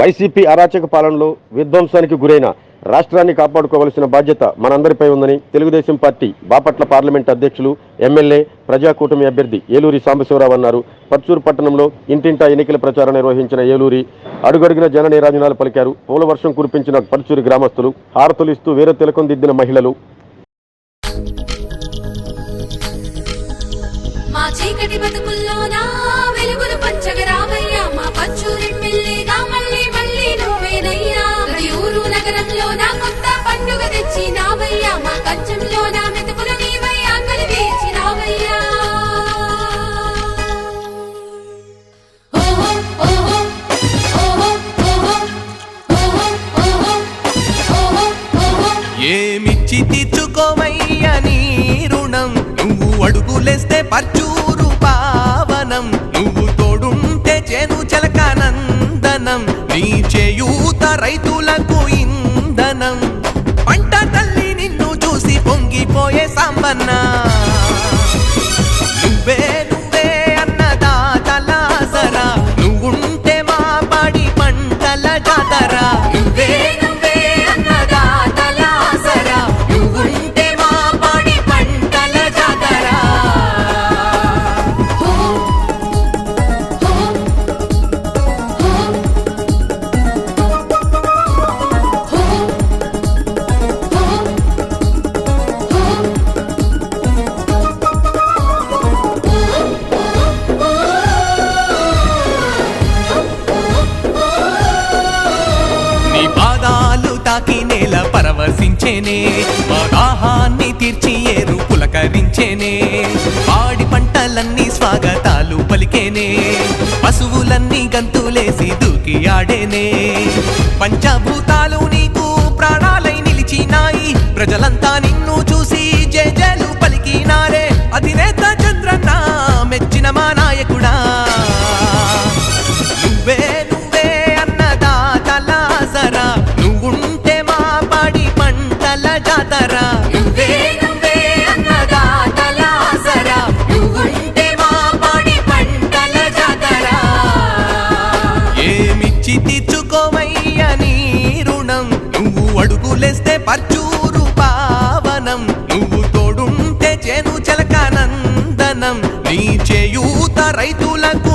YCP అరాచక పాలనలో విధ్వంసానికి గురైన రాష్ట్రాన్ని కాపాడుకోవలసిన బాధ్యత మనందరిపై ఉందని తెలుగుదేశం పార్టీ బాపట్ల పార్లమెంట్ అధ్యక్షులు ఎమ్మెల్యే ప్రజాకూటమి అభ్యర్థి ఏలూరి సాంబశివరావు అన్నారు. పర్చూరు పట్టణంలో ఇంటింటా ఎన్నికల ప్రచారం నిర్వహించిన ఏలూరి అడుగడుగున జన నీరాజనాలు పలికారు. పూల వర్షం కురిపించిన పర్చూరు గ్రామస్తులు హారతులిస్తూ వేరే తిలకం దిద్దిన మహిళలు. మా చీకటి బతుకుల్లోన పావనం నువ్వు తోడుంటే చేను చలకానందనం. నీ చేయూత రైతులకు ఇంధనం. పంట తల్లి నిన్ను చూసి పొంగిపోయే సాంబన్న. పరవశించేనే మా దాహాన్ని తీర్చి ఏరు పులకరించేనే పాడి పంటలన్నీ స్వాగతాలు పలికేనే. పశువులన్నీ గంతులేసి దూకి ఆడేనే. పంచభూతాలు నీకు ప్రాణాలై నిలిచినాయి. ప్రజలంతా నిన్ను అడుగులేస్తే పర్చూరు పావనం. నువ్వు తోడుంటే చేను చెలకానందనం నీ చేయూత రైతులకు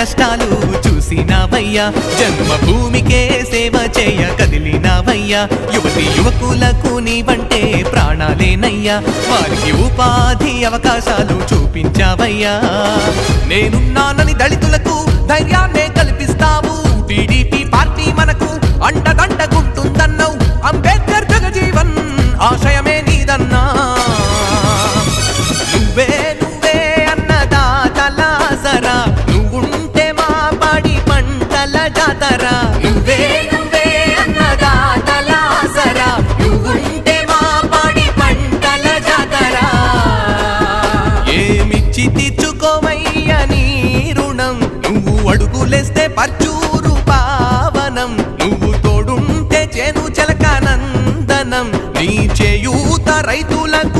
కష్టాలు చూసినావయ్యా. జన్మభూమికే సేవ చేయ కదిలినావయ్యా. యువతి యువకులకు నీవంటే ప్రాణాలేనయ్యా. వారికి ఉపాధి అవకాశాలు చూపించావయ్యా. నేనున్నానని దళితులకు ధైర్యాన్నే కల్పిస్తావు. చేను చలకానందనం నీ చేయూత రైతులకు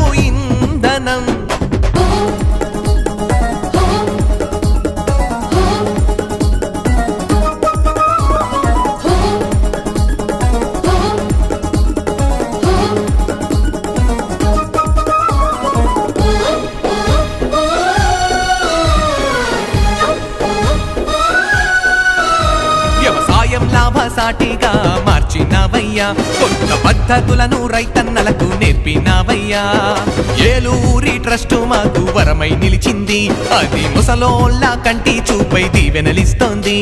లాభసాటిగా మార్చినవయ్యా. కొత్త పద్ధతులను రైతన్నలకు నేర్పినవయ్యా. ఏలూరి ట్రస్ట్ మాకు వరమై నిలిచింది. అది ముసలోళ్ళ కంటి చూపై దీవెనలిస్తోంది.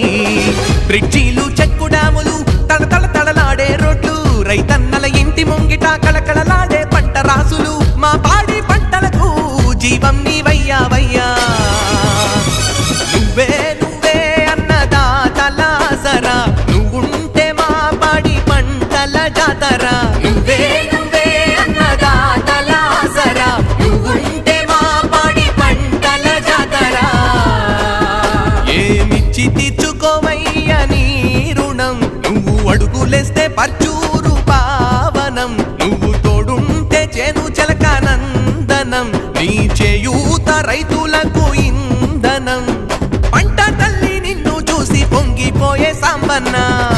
బ్రిడ్జీలు చెక్కు డాములు తడతడ తడలాడే రోడ్లు రైతన్నల ఇంటి ముంగిట కళకళలా పర్చూరు పావనం. నువ్వు తోడుంటే చేను చెలకానందనం. నీ చేయూత రైతులకు ఇంధనం. పంట తల్లి నిన్ను చూసి పొంగిపోయే సాంబన్నా.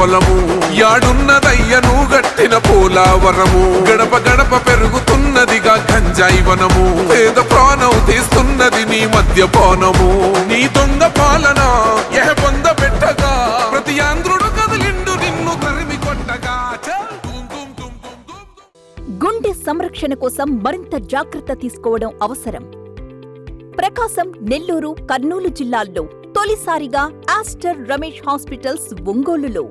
పొలము. యాడున్నదయ్యను గట్టిన పోలావరము. గడప గడప పెరుగుతున్నదిగా గంజాయి వనము. పేద ప్రాణం తీస్తున్నది నీ మద్యపానము నీ దొంగ పాలన ఎహ పొంద పెట్టగా. ప్రతి ఆంధ్రుడు కదిలిండు నిన్ను తరిమి కొట్టగా. గుండె సంరక్షణ కోసం మరింత జాగ్రత్త తీసుకోవడం అవసరం. ప్రకాశం నెల్లూరు కర్నూలు జిల్లాల్లో తొలిసారిగా ఆస్టర్ రమేష్ హాస్పిటల్స్ ఒంగోలులో.